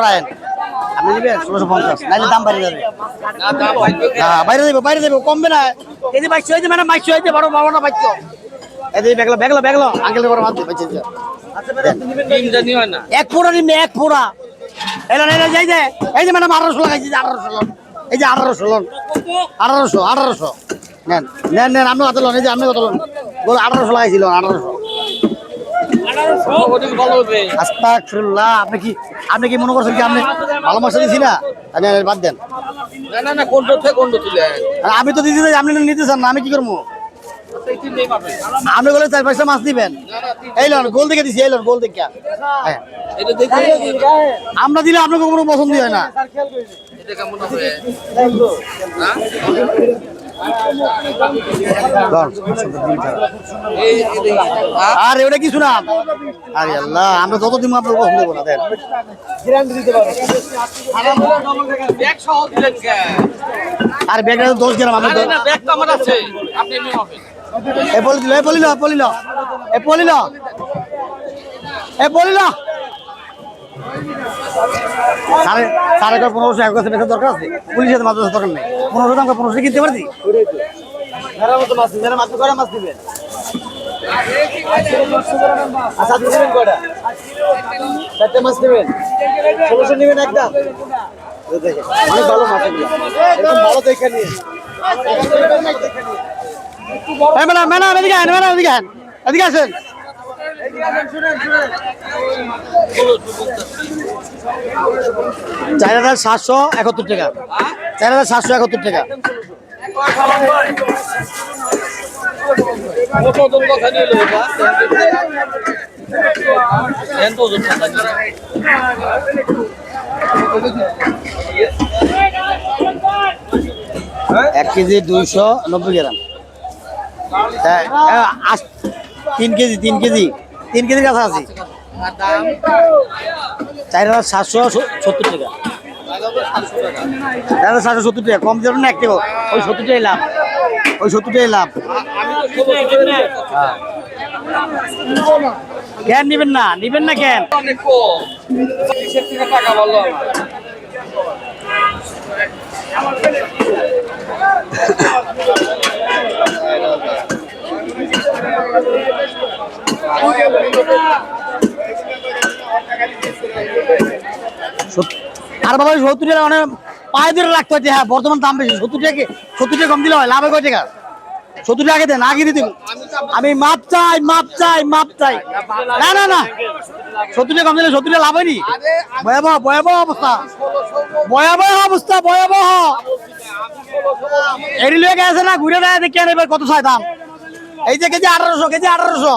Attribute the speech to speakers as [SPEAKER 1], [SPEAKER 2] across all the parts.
[SPEAKER 1] পড়ায়েন আপনি নেবেন ষোলোশো পঞ্চাশ। নাইলে দাম বাড়িয়ে যাবে। হ্যাঁ বাইরে দেবো বাইরে দেবো কমবে না। এই যে বাইশশো হয়েছে মানে হয়েছে বড় আঙ্কেল বড় মাছ বাইছে এক ফোড়া এক ফোড়া এলো এলো যাই যে এই যে ম্যাডাম আঠারোশো লাগাইছি আঠারোশো লোন। এই যে আঠারোশো লোন। আঠারোশো আঠারোশো। নেন নেন নেন কত লোন এই যে আপনি কত লোন। বলো আঠারোশো লাগাইছিল আঠারোশো। আপনি কি আপনি কি মনে করছেন কি আপনি ভালো মাছ দিছি না? আরে, বাদ দেন।
[SPEAKER 2] না না না কোনটা থেকে কোনটা তুলে
[SPEAKER 1] আমি তো দিতে চাই আপনি তো নিতে চান না আমি কি করব? আপনি বলে চার পাঁচটা মাছ দিবেন। এই লোন গোল দেখে দিছি এই লোন গোল দেখে হ্যাঁ।
[SPEAKER 2] দেখে
[SPEAKER 1] আমরা দিলে আপনাকে কোনো পছন্দ হয় না। আর কিছু না আরে আল্লাহ আমরা যত দিন আপনার পছন্দ করব না দেন
[SPEAKER 2] ব্যাগ সহ দিলেন কে
[SPEAKER 1] আর ব্যাগটা তো দশ গ্রাম আমরা
[SPEAKER 2] ব্যাগ তো আমার আছে। আপনি এমনি হবে
[SPEAKER 1] এ বলিল এ বলিল বলিল এ বলিল এ বলিল সাড়ে সাড়ে কয় পনেরোশো এক কাছে দরকার আছে? পুলিশের বেচার দরকার নেই। পনেরোশো টাকা পনেরোশো কিনতে পারছি? মেরা মতো মাছ আচ্ছা দিবেন এদিকে এদিকে আন চার হাজার সাতশো একাত্তর টাকা। চার হাজার সাতশো একাত্তর টাকা। এক কেজি দুইশো নব্বই গ্রাম। এ, তিন কেজি তিন কেজি। তিন কেজির কাছাকাছি।
[SPEAKER 2] আছি
[SPEAKER 1] চার হাজার সাতশো সত্তর টাকা। চার হাজার সাতশো সত্তর টাকা। কম দেবেন না এক টাকা ওই সত্তর টাকাই লাভ। ওই সত্তর টাকাই লাভ। কেন নিবেন না? নিবেন না কেন
[SPEAKER 2] অনেক কম কিসের থেকে টাকা বলল আমার
[SPEAKER 1] সত- আর বাবা সত্তর টাকা মানে পায়ে ধরে রাখতে হচ্ছে হ্যাঁ বর্তমান দাম বেশি। সত্তর টাকা সত্তর টাকা কম দিলে হয়, লাভে কয় টাকা? সত্তর টাকা দেন আগে দিতে আমি মাপ চাই মাপ চাই মাপ চাই। না না না। সত্তর টাকা কম দিলে সত্তর টাকা লাভ হয়নি। ভয়াবহ ভয়াবহ অবস্থা। ভয়াবহ অবস্থা, ভয়াবহ। এরি লোক আছে না, ঘুরে দেয়, দেখে এবার কত চাই দাম। এই যে কেজি আঠারোশো কেজি আঠারোশো।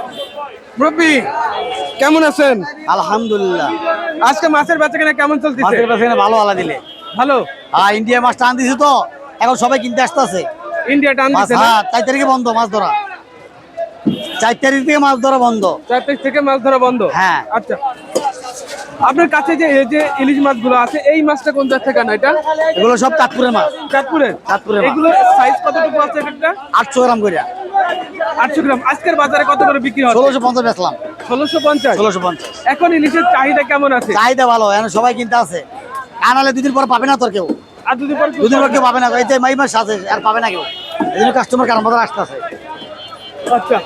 [SPEAKER 3] মুরব্বী কেমন আছেন?
[SPEAKER 1] আলহামদুলিল্লাহ।
[SPEAKER 3] আজকে মাছের বেচা কেনা কেমন চলতেছে?
[SPEAKER 1] মাছের কাছে ভালো আলা দিলে।
[SPEAKER 3] ভালো?
[SPEAKER 1] হ্যাঁ ইন্ডিয়া মাছ টান দিছে তো এখন সবাই কিনতে আসতেছে।
[SPEAKER 3] ইন্ডিয়া টান দিচ্ছে না?
[SPEAKER 1] হ্যাঁ চার তারিখে বন্ধ মাছ ধরা। চার তারিখ থেকে মাছ ধরা বন্ধ।
[SPEAKER 3] চার তারিখ থেকে মাছ ধরা বন্ধ?
[SPEAKER 1] হ্যাঁ।
[SPEAKER 3] আচ্ছা। আপনার কাছে যে এই যে ইলিশ মাছগুলো আছে এই মাছটা কোন জায়গা থেকে আনা এটা?
[SPEAKER 1] এগুলো সব চাঁদপুরের মাছ।
[SPEAKER 3] চাঁদপুরের?
[SPEAKER 1] চাঁদপুরের
[SPEAKER 3] এগুলো সাইজ কতটুকু আছে একটা
[SPEAKER 1] আটশো গ্রাম করে
[SPEAKER 3] আটশো গ্রাম। আজকের বাজারে কত করে বিক্রি হচ্ছে?
[SPEAKER 1] ষোলোশো পঞ্চাশ বেচলাম।
[SPEAKER 3] ষোলোশো পঞ্চাশ?
[SPEAKER 1] ষোলোশো পঞ্চাশ।
[SPEAKER 3] এখন ইলিশের চাহিদা কেমন আছে?
[SPEAKER 1] চাহিদা ভালো এখন সবাই কিনতে আছে। আনালে দুদিন পর পাবে না তোর কেউ।
[SPEAKER 3] আর দুদিন পর
[SPEAKER 1] দুদিন পর কেউ পাবে না। এই যে মাই মাস আছে আর পাবে না কেউ। এই জন্য কাস্টমার কারণ বাজার আসতেছে।
[SPEAKER 3] আচ্ছা।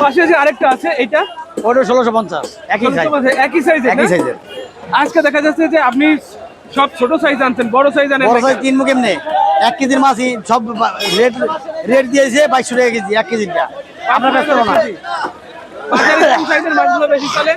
[SPEAKER 3] পাশে যে আরেকটা আছে এটা
[SPEAKER 1] ওটা ষোলোশো পঞ্চাশ। একই সাইজ
[SPEAKER 3] একই সাইজের
[SPEAKER 1] একই সাইজের
[SPEAKER 3] আজকে দেখা যাচ্ছে যে আপনি সব ছোট সাইজ আনছেন বড় সাইজ আনেন
[SPEAKER 1] বড়? সাইজ তিন মুখ এমনি এক কেজির মাছই সব রেট রেট দিয়েছে বাইশশো টাকা কেজি এক কেজিটা আপনার
[SPEAKER 3] সাইজের মাছগুলো বেশি চলে?